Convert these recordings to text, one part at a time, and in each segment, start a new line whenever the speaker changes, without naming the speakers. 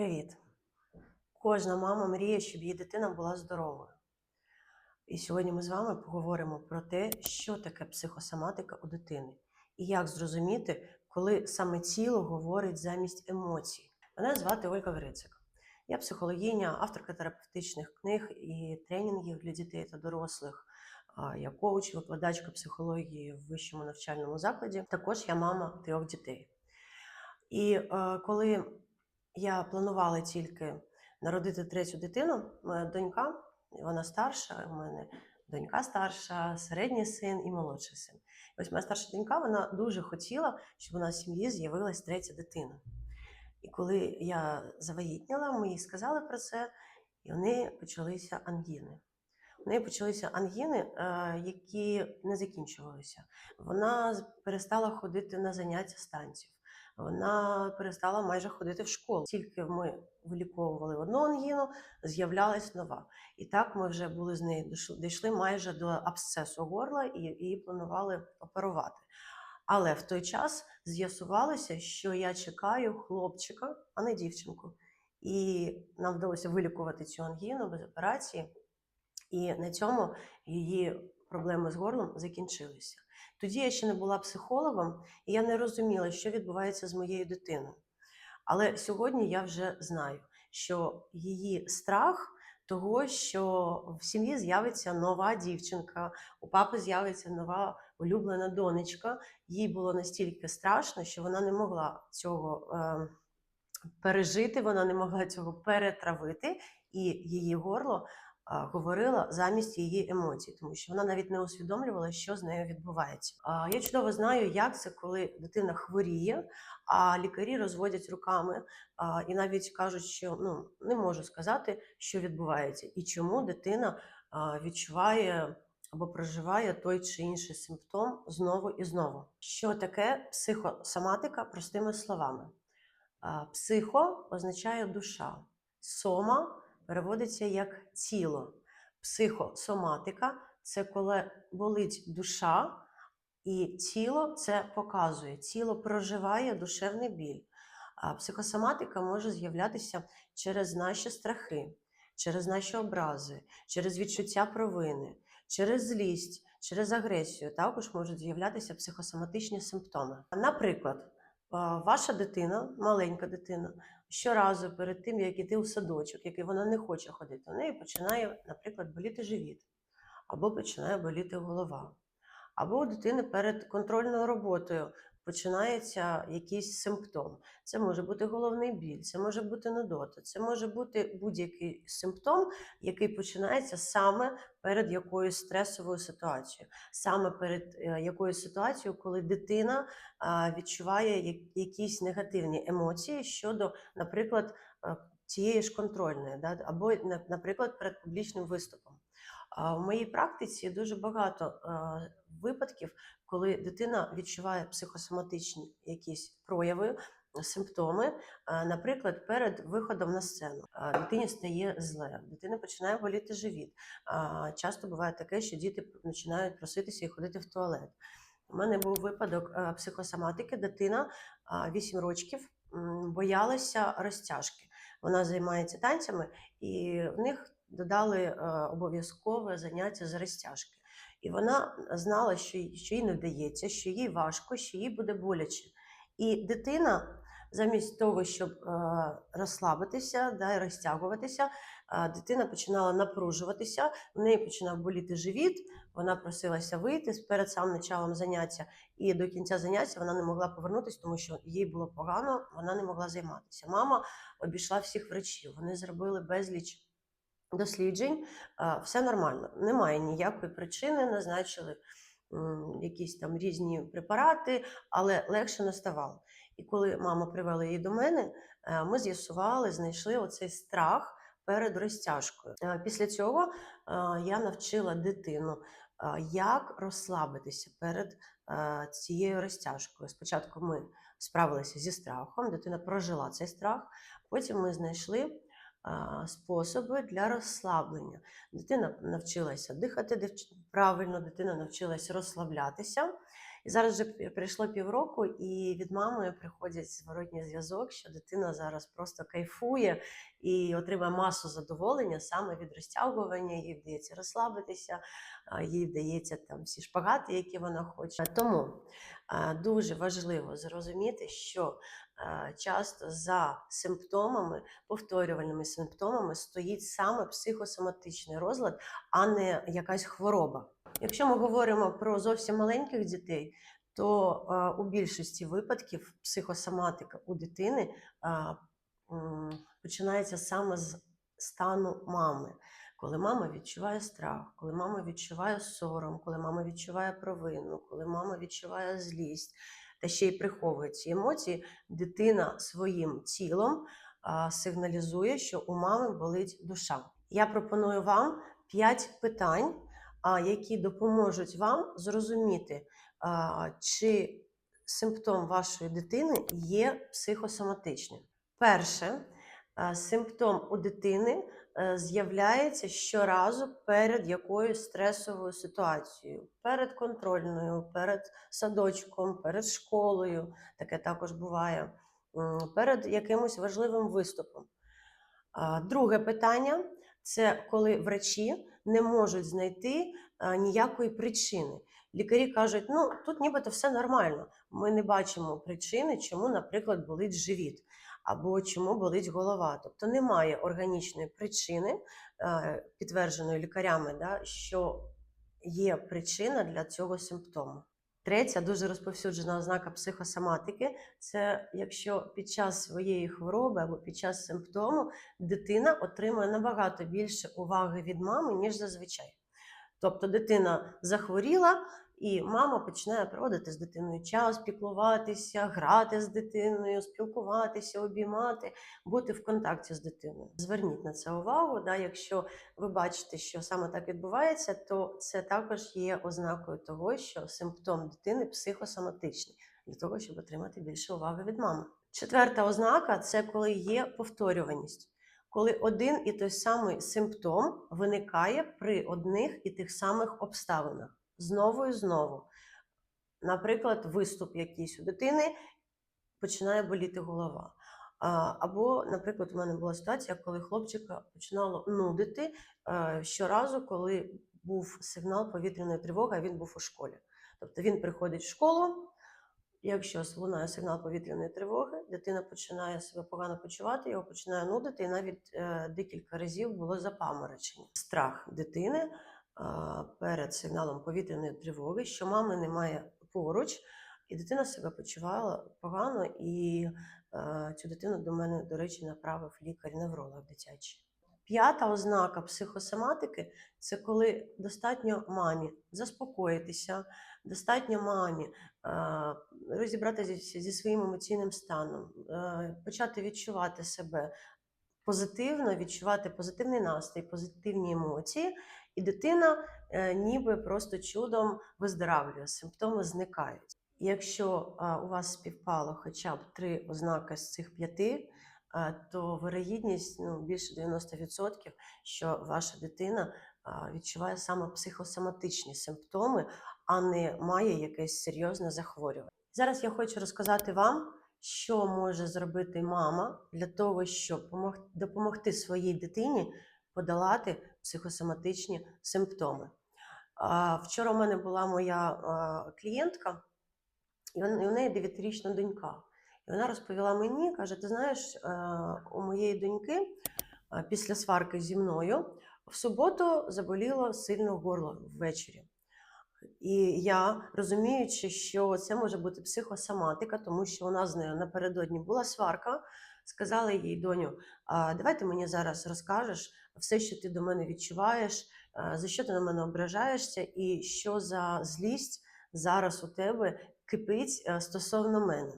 Привіт! Кожна мама мріє, щоб її дитина була здоровою. І сьогодні ми з вами поговоримо про те, що таке психосоматика у дитини, і як зрозуміти, коли саме тіло говорить замість емоцій. Мене звати Ольга Грицик. Я психологиня, авторка терапевтичних книг і тренінгів для дітей та дорослих. Я коуч, викладачка психології в вищому навчальному закладі. Також я мама трьох дітей. І е, коли я планувала тільки народити третю дитину, моя донька, вона старша, у мене донька старша, середній син і молодший син. І ось моя старша донька вона дуже хотіла, щоб у нас в сім'ї з'явилась третя дитина. І коли я завагітніла, ми їй сказали про це, і в неї почалися ангіни. У неї почалися ангіни, е, які не закінчувалися. Вона перестала ходити на заняття з танців. Вона перестала майже ходити в школу. Тільки ми виліковували одну ангіну, з'являлась нова. І так ми вже були з нею дійшли- майже до абсцесу горла і її планували оперувати. Але в той час з'ясувалося, що я чекаю хлопчика, а не дівчинку. І нам вдалося вилікувати цю ангіну без операції. І на цьому її проблеми з горлом закінчилися. Тоді я ще не була психологом, і я не розуміла, що відбувається з моєю дитиною. Але сьогодні я вже знаю, що її страх того, що в сім'ї з'явиться нова дівчинка, у папи з'явиться нова улюблена донечка. Їй було настільки страшно, що вона не могла цього е, пережити, вона не могла цього перетравити, і її горло говорила замість її емоцій, тому що вона навіть не усвідомлювала, що з нею відбувається. Я чудово знаю, як це, коли дитина хворіє, а лікарі розводять руками і навіть кажуть, що ну не можу сказати, що відбувається, і чому дитина відчуває. Або проживає той чи інший симптом знову і знову. Що таке психосоматика простими словами? Психо означає душа, сома переводиться як тіло. Психосоматика це коли болить душа, і тіло це показує. Тіло проживає душевний біль. А психосоматика може з'являтися через наші страхи, через наші образи, через відчуття провини, через злість, через агресію. Також можуть з'являтися психосоматичні симптоми. Наприклад, ваша дитина, маленька дитина, щоразу перед тим, як іти в садочок, який вона не хоче ходити, у неї починає, наприклад, боліти живіт, або починає боліти голова. Або у дитини перед контрольною роботою починається якийсь симптом. Це може бути головний біль, це може бути нудота, це може бути будь-який симптом, який починається саме перед якоюсь стресовою ситуацією, саме перед е, якоюсь ситуацією, коли дитина відчуває якісь негативні емоції щодо, наприклад, е, цієї ж контрольної, да, або, на- наприклад, перед публічним виступом. В моїй практиці дуже багато е, випадків, коли дитина відчуває психосоматичні якісь прояви, симптоми, е, наприклад, перед виходом на сцену. Е, Дитині стає зле, дитина починає боліти живіт. Часто буває таке, що діти починають проситися і ходити в туалет. У мене був випадок психосоматики. Дитина 8 років боялася розтяжки. Вона займається танцями, і в них додали е, обов'язкове заняття з розтяжки. І вона знала, що, їй- не вдається, що їй важко, що їй буде боляче. І дитина, замість того, щоб е, розслабитися да, і розтягуватися, е, дитина починала напружуватися, в неї починав боліти живіт, вона просилася вийти перед самим началом заняття, і до кінця заняття вона не могла повернутися, тому що їй було погано, вона не могла займатися. Мама обійшла всіх врачів, вони зробили безліч досліджень, все нормально, немає ніякої причини, назначили якісь там різні препарати, але легше не ставало. І коли мама привела її до мене, е, ми з'ясували, знайшли оцей страх перед розтяжкою. Е, Після цього е, я навчила дитину, як розслабитися перед цією розтяжкою. Спочатку ми справилися зі страхом, дитина прожила цей страх, потім ми знайшли способи для розслаблення. Дитина навчилася дихати правильно, дитина навчилася розслаблятися. І зараз вже пройшло півроку, і від мами приходять зворотній зв'язок, що дитина зараз просто кайфує і отримує масу задоволення саме від розтягування, їй вдається розслабитися, їй вдається там всі шпагати, які вона хоче. Тому дуже важливо зрозуміти, що часто за симптомами, повторювальними симптомами стоїть саме психосоматичний розлад, а не якась хвороба. Якщо ми говоримо про зовсім маленьких дітей, то у більшості випадків психосоматика у дитини починається саме з стану мами. Коли мама відчуває страх, коли мама відчуває сором, коли мама відчуває провину, коли мама відчуває злість та ще й приховує ці емоції, дитина своїм тілом сигналізує, що у мами болить душа. Я пропоную вам 5 питань, які допоможуть вам зрозуміти, чи симптом вашої дитини є психосоматичним. Перше, симптом у дитини е, з'являється щоразу перед якоюсь стресовою ситуацією, перед контрольною, перед садочком, перед школою. Таке також буває, перед якимось важливим виступом. Друге питання це коли врачі не можуть знайти ніякої причини. Лікарі кажуть, ну тут нібито все нормально. Ми не бачимо причини, чому, наприклад, болить живіт або чому болить голова. Тобто немає органічної причини, підтвердженої лікарями, да, що є причина для цього симптому. Третя дуже розповсюджена ознака психосоматики це якщо під час своєї хвороби або під час симптому дитина отримує набагато більше уваги від мами, ніж зазвичай. Тобто дитина захворіла, і мама починає проводити з дитиною час, піклуватися, грати з дитиною, спілкуватися, обіймати, бути в контакті з дитиною. Зверніть на це увагу. Да, якщо ви бачите, що саме так відбувається, то це також є ознакою того, що симптом дитини психосоматичний, для того, щоб отримати більше уваги від мами. Четверта ознака це коли є повторюваність коли один і той самий симптом виникає при одних і тих самих обставинах знову і знову. Наприклад, виступ якийсь у дитини починає боліти голова. Або, наприклад, у мене була ситуація, коли хлопчика починало нудити е, щоразу, коли був сигнал повітряної тривоги, а він був у школі. Тобто він приходить в школу, Якщо лунає сигнал повітряної тривоги, дитина починає себе погано почувати, його починає нудити, і навіть е, декілька разів було запаморочення. Страх дитини перед сигналом повітряної тривоги, що мами немає поруч, і дитина себе почувала погано, і е, цю дитину до мене, до речі, направив лікар-невролог дитячий. П'ята ознака психосоматики це коли достатньо мамі заспокоїтися, достатньо мамі е, розібратися зі своїм емоційним станом, е, почати відчувати себе позитивно, відчувати позитивний настрій, позитивні емоції, і дитина е, ніби просто чудом виздоравлює, симптоми зникають. Якщо у вас співпало хоча б три ознаки з цих п'яти, то вирогідність ну, більше 90%, що ваша дитина відчуває саме психосоматичні симптоми, а не має якесь серйозне захворювання. Зараз я хочу розказати вам, що може зробити мама для того, щоб помог- допомогти своїй дитині подолати психосоматичні симптоми. Вчора у мене була моя клієнтка, і у неї 9-річна донька. І вона розповіла мені, каже: ти знаєш, е, у моєї доньки після сварки зі мною в суботу заболіло сильно горло ввечері. І я розуміючи, що це може бути психосоматика, тому що у нас з нею напередодні була сварка, сказала їй доню: «А, давай ти мені зараз розкажеш все, що ти до мене відчуваєш, е, за що ти на мене ображаєшся, і що за злість зараз у тебе кипить е, стосовно мене.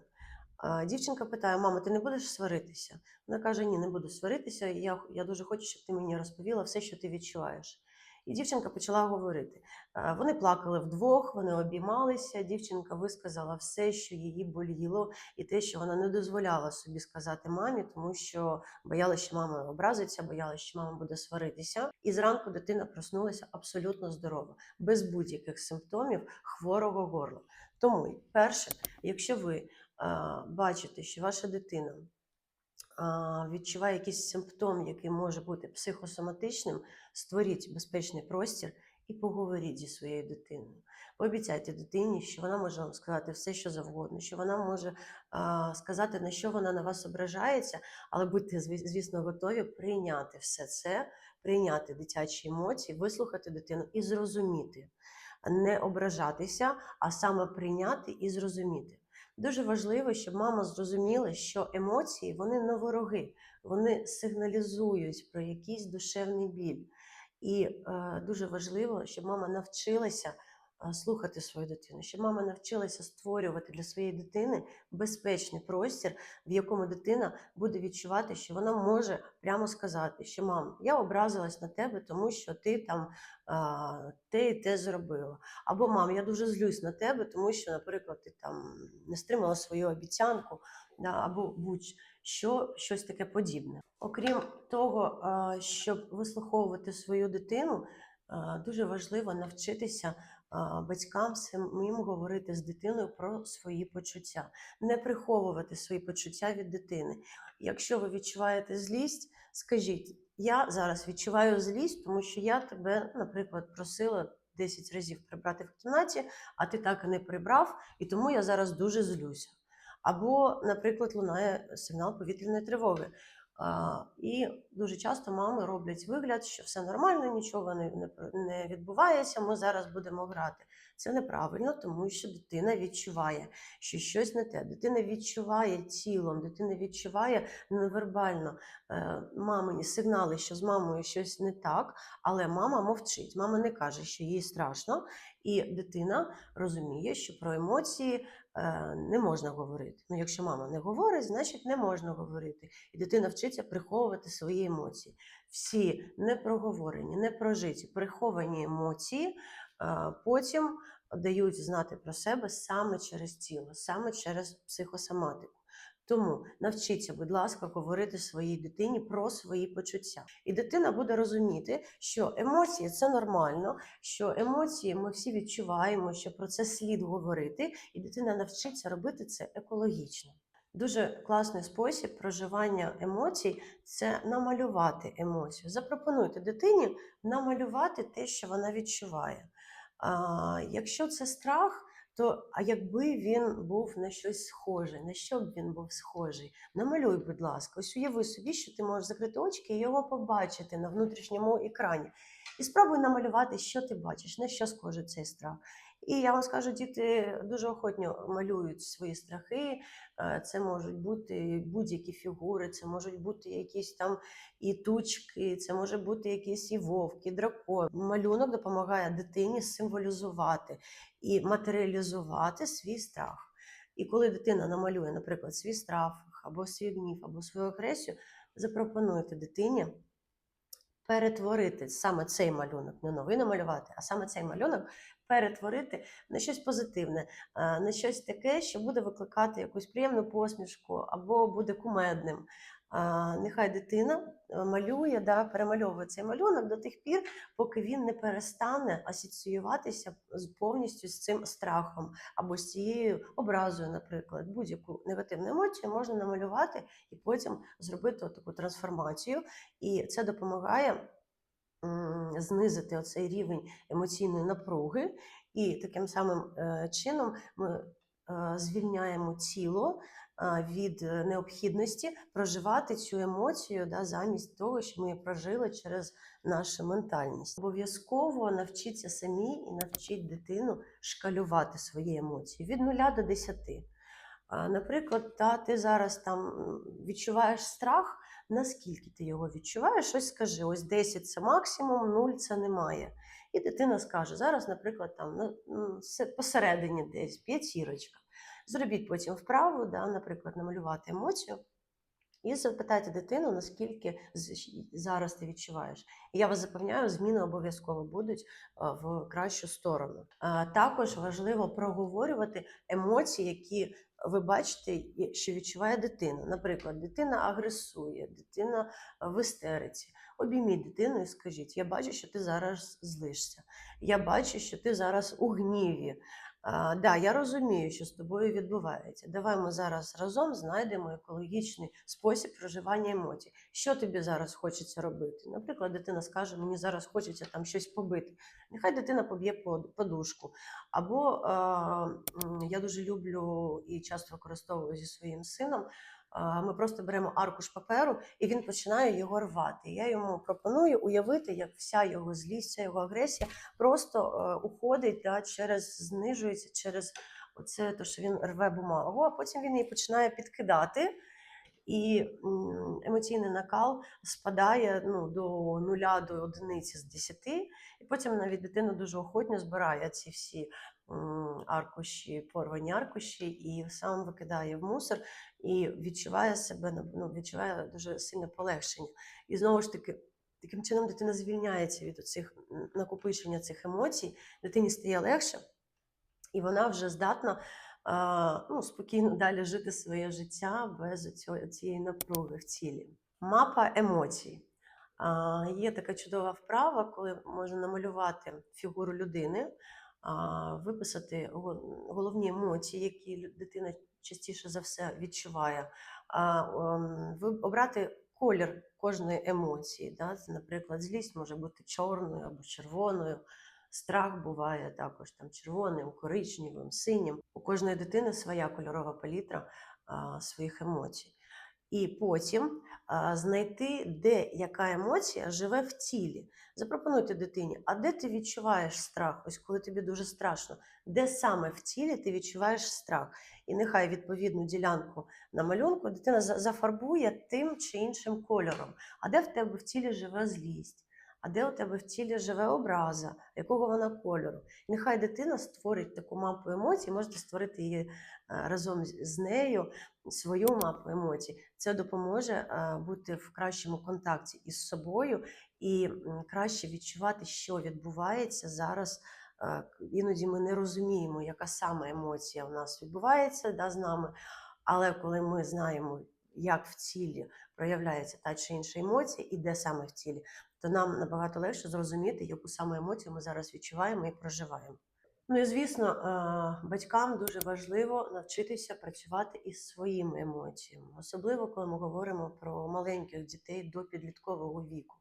Дівчинка питає: мама, ти не будеш сваритися? Вона каже: Ні, не буду сваритися. Я, я дуже хочу, щоб ти мені розповіла все, що ти відчуваєш. І дівчинка почала говорити. Е, Вони плакали вдвох, вони обіймалися. Дівчинка висказала все, що її боліло, і те, що вона не дозволяла собі сказати мамі, тому що боялася, що мама образиться, боялася, що мама буде сваритися. І зранку дитина проснулася абсолютно здорова, без будь-яких симптомів хворого горла. Тому, перше, якщо ви е, бачите, що ваша дитина відчуває якийсь симптом, який може бути психосоматичним, створіть безпечний простір і поговоріть зі своєю дитиною. Пообіцяйте дитині, що вона може вам сказати все, що завгодно, що вона може сказати, на що вона на вас ображається, але будьте, звісно, готові прийняти все це, прийняти дитячі емоції, вислухати дитину і зрозуміти, не ображатися, а саме прийняти і зрозуміти. Дуже важливо, щоб мама зрозуміла, що емоції вони не вороги, вони сигналізують про якийсь душевний біль. І е, дуже важливо, щоб мама навчилася слухати свою дитину, щоб мама навчилася створювати для своєї дитини безпечний простір, в якому дитина буде відчувати, що вона може прямо сказати, що мам, я образилась на тебе, тому що ти там те і те зробила. Або мам, я дуже злюсь на тебе, тому що, наприклад, ти там не стримала свою обіцянку, да, або будь-що щось таке подібне. Окрім того, щоб вислуховувати свою дитину, дуже важливо навчитися батькам самим говорити з дитиною про свої почуття, не приховувати свої почуття від дитини. Якщо ви відчуваєте злість, скажіть, я зараз відчуваю злість, тому що я тебе, наприклад, просила 10 разів прибрати в кімнаті, а ти так і не прибрав, і тому я зараз дуже злюся. Або, наприклад, лунає сигнал повітряної тривоги. І дуже часто мами роблять вигляд, що все нормально, нічого не відбувається, ми зараз будемо грати. Це неправильно, тому що дитина відчуває, що щось не те. Дитина відчуває тілом, дитина відчуває невербально е, мамині сигнали, що з мамою щось не так, але мама мовчить. Мама не каже, що їй страшно, і дитина розуміє, що про емоції е, не можна говорити. Ну, якщо мама не говорить, значить не можна говорити. І дитина вчиться приховувати свої емоції. Всі непроговорені, непрожиті, приховані емоції потім дають знати про себе саме через тіло, саме через психосоматику. Тому навчіться, будь ласка, говорити своїй дитині про свої почуття. І дитина буде розуміти, що емоції це нормально, що емоції ми всі відчуваємо, що про це слід говорити, і дитина навчиться робити це екологічно. Дуже класний спосіб проживання емоцій це намалювати емоцію. Запропонуйте дитині намалювати те, що вона відчуває. А, якщо це страх, то а якби він був на щось схоже, на що б він був схожий? Намалюй, будь ласка, ось уяви собі, що ти можеш закрити очки і його побачити на внутрішньому екрані. І спробуй намалювати, що ти бачиш, на що схожий цей страх. І я вам скажу, діти дуже охотно малюють свої страхи. Е, Це можуть бути будь-які фігури, це можуть бути якісь там і тучки, це може бути якісь і вовки, і дракон. Малюнок допомагає дитині символізувати і матеріалізувати свій страх. І коли дитина намалює, наприклад, свій страх, або свій гнів, або свою агресію, запропонуйте дитині перетворити саме цей малюнок, не новий намалювати, а саме цей малюнок перетворити на щось позитивне, на щось таке, що буде викликати якусь приємну посмішку або буде кумедним. Нехай дитина е, малює, да, перемальовує цей малюнок до тих пір, поки він не перестане асоціюватися повністю з цим страхом або з цією образою, наприклад, будь-яку негативну емоцію можна намалювати і потім зробити таку трансформацію. І це допомагає знизити оцей рівень емоційної напруги, і таким самим е, чином ми е, звільняємо тіло від е, необхідності проживати цю емоцію да, замість того, що ми прожили через нашу ментальність. Обов'язково навчіться самі і навчіть дитину шкалювати свої емоції від 0 до 10. Наприклад, та ти зараз там відчуваєш страх, наскільки ти його відчуваєш, щось скажи. Ось 10 це максимум, 0 це немає. І дитина скаже: зараз, наприклад, там посередині десь п'ятірочка. Зробіть потім вправу, да, наприклад, намалювати емоцію. І запитайте дитину, наскільки зараз ти відчуваєш. Я вас запевняю, зміни обов'язково будуть в кращу сторону. Також важливо проговорювати емоції, які ви бачите, що відчуває дитина. Наприклад, дитина агресує, дитина в істериці. Обійміть дитину і скажіть: я бачу, що ти зараз злишся. Я бачу, що ти зараз у гніві. А, да, я розумію, що з тобою відбувається. Давай ми зараз разом знайдемо екологічний спосіб проживання емоцій. Що тобі зараз хочеться робити? Наприклад, дитина скаже: мені зараз хочеться там щось побити. Нехай дитина поб'є подушку. Або е, я дуже люблю і часто використовую зі своїм сином. Ми просто беремо аркуш паперу і він починає його рвати. Я йому пропоную уявити, як вся його злість, вся його агресія просто е, уходить да, через знижується через оце, то, що він рве бумагу, а потім він її починає підкидати. І емоційний накал спадає ну, до нуля до одиниці з десяти, і потім навіть дитина дуже охотно збирає ці всі аркуші, порвані аркуші, і сам викидає в мусор і відчуває себе ну, відчуває дуже сильне полегшення. І знову ж таки, таким чином дитина звільняється від цих накопичення цих емоцій, дитині стає легше, і вона вже здатна ну, спокійно далі жити своє життя без цього, цієї напруги в цілі. Мапа емоцій. Є така чудова вправа, коли можна намалювати фігуру людини, виписати головні емоції, які дитина частіше за все відчуває, ем, обрати колір кожної емоції. Да? Наприклад, злість може бути чорною або червоною. Страх буває також там червоним, коричневим, синім. У кожної дитини своя кольорова палітра а, своїх емоцій. І потім знайти, де яка емоція живе в тілі. Запропонуйте дитині, а де ти відчуваєш страх? Ось коли тобі дуже страшно, де саме в тілі ти відчуваєш страх? І нехай відповідну ділянку на малюнку дитина зафарбує тим чи іншим кольором. А де в тебе в тілі живе злість? А де у тебе в тілі живе образа, якого вона кольору? Нехай дитина створить таку мапу емоцій, можете створити її е, разом з- нею свою мапу емоцій. Це допоможе е, бути в кращому контакті із собою і краще відчувати, що відбувається зараз. Е, Іноді ми не розуміємо, яка саме емоція у нас відбувається да, з нами. Але коли ми знаємо, як в тілі проявляється та чи інша емоція, і де саме в тілі, то нам набагато легше зрозуміти, яку саме емоцію ми зараз відчуваємо і проживаємо. Ну і звісно, е, батькам дуже важливо навчитися працювати із своїми емоціями, особливо коли ми говоримо про маленьких дітей до підліткового віку,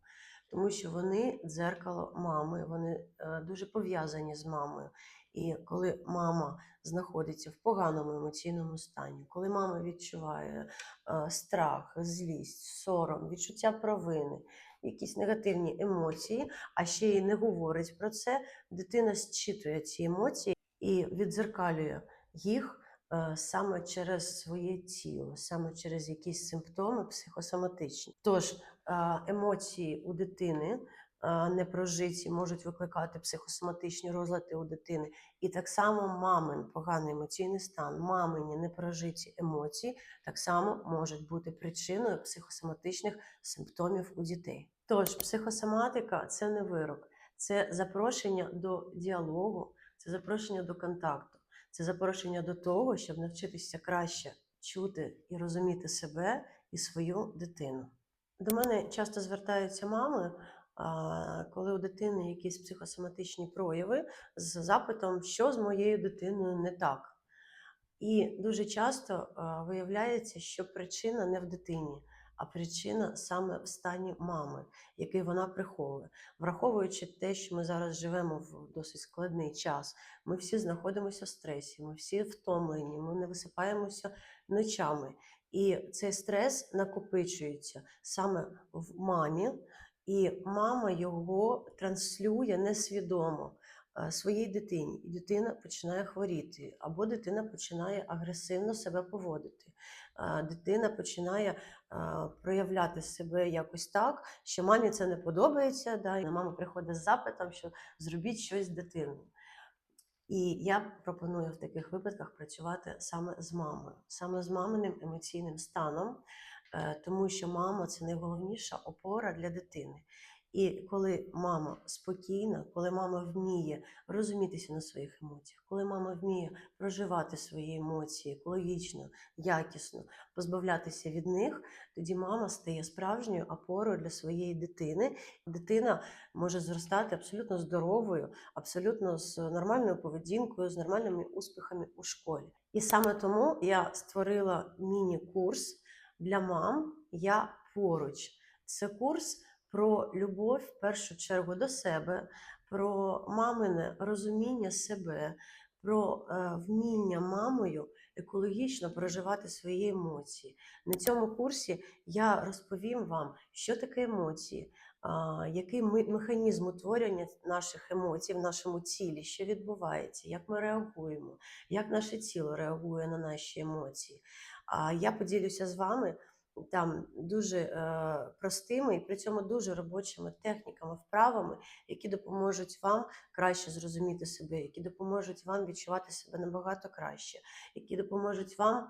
тому що вони дзеркало мами, вони е, дуже пов'язані з мамою. І коли мама знаходиться в поганому емоційному стані, коли мама відчуває е, страх, злість, сором, відчуття провини, якісь негативні емоції, а ще й не говорить про це, дитина зчитує ці емоції і відзеркалює їх е, саме через своє тіло, саме через якісь симптоми психосоматичні. Тож емоції у дитини непрожиті можуть викликати психосоматичні розлади у дитини. І так само мамин поганий емоційний стан, мамині непрожиті емоції так само можуть бути причиною психосоматичних симптомів у дітей. Тож психосоматика це не вирок, це запрошення до діалогу, це запрошення до контакту, це запрошення до того, щоб навчитися краще чути і розуміти себе і свою дитину. До мене часто звертаються мами, коли у дитини якісь психосоматичні прояви з запитом, що з моєю дитиною не так. І дуже часто виявляється, що причина не в дитині, а причина саме в стані мами, який вона приховує. Враховуючи те, що ми зараз живемо в досить складний час, ми всі знаходимося в стресі, ми всі втомлені, ми не висипаємося ночами. І цей стрес накопичується саме в мамі, і мама його транслює несвідомо е, своїй дитині, і дитина починає хворіти, або дитина починає агресивно себе поводити. Е, Дитина починає е, проявляти себе якось так, що мамі це не подобається. Да, і мама приходить з запитом, що зробіть щось з дитиною. І я пропоную в таких випадках працювати саме з мамою, саме з маминим емоційним станом. е, тому що мама це найголовніша опора для дитини. І коли мама спокійна, коли мама вміє розумітися на своїх емоціях, коли мама вміє проживати свої емоції екологічно, якісно, позбавлятися від них, тоді мама стає справжньою опорою для своєї дитини. Дитина може зростати абсолютно здоровою, абсолютно з нормальною поведінкою, з нормальними успіхами у школі. І саме тому я створила міні-курс для мам Я поруч. Це курс про любов в першу чергу до себе, про мамине розуміння себе, про е, вміння мамою екологічно проживати свої емоції. На цьому курсі я розповім вам, що таке емоції, який механізм утворення наших емоцій в нашому тілі, що відбувається, як ми реагуємо, як наше тіло реагує на наші емоції. А я поділюся з вами там дуже е, простими і при цьому дуже робочими техніками, вправами, які допоможуть вам краще зрозуміти себе, які допоможуть вам відчувати себе набагато краще, які допоможуть вам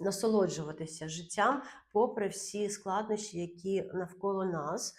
насолоджуватися життям, попри всі складнощі, які навколо нас.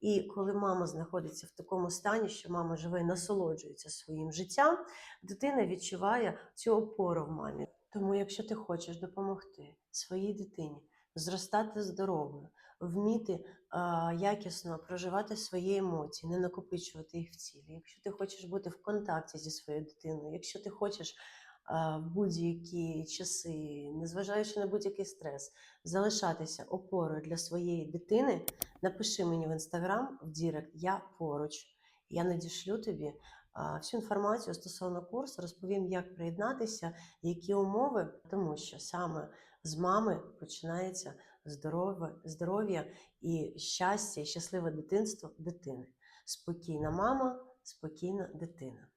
І коли мама знаходиться в такому стані, що мама живе і насолоджується своїм життям, дитина відчуває цю опору в мамі. Тому, якщо ти хочеш допомогти своїй дитині зростати здоровою, вміти а, якісно проживати свої емоції, не накопичувати їх в цілі, якщо ти хочеш бути в контакті зі своєю дитиною, якщо ти хочеш а, в будь-які часи, незважаючи на будь-який стрес, залишатися опорою для своєї дитини, напиши мені в інстаграм в Дірект Я поруч. Я надішлю тобі всю інформацію стосовно курсу, розповім, як приєднатися, які умови, тому що саме з мами починається здорове, здоров'я і щастя, і щасливе дитинство дитини. Спокійна мама, спокійна дитина.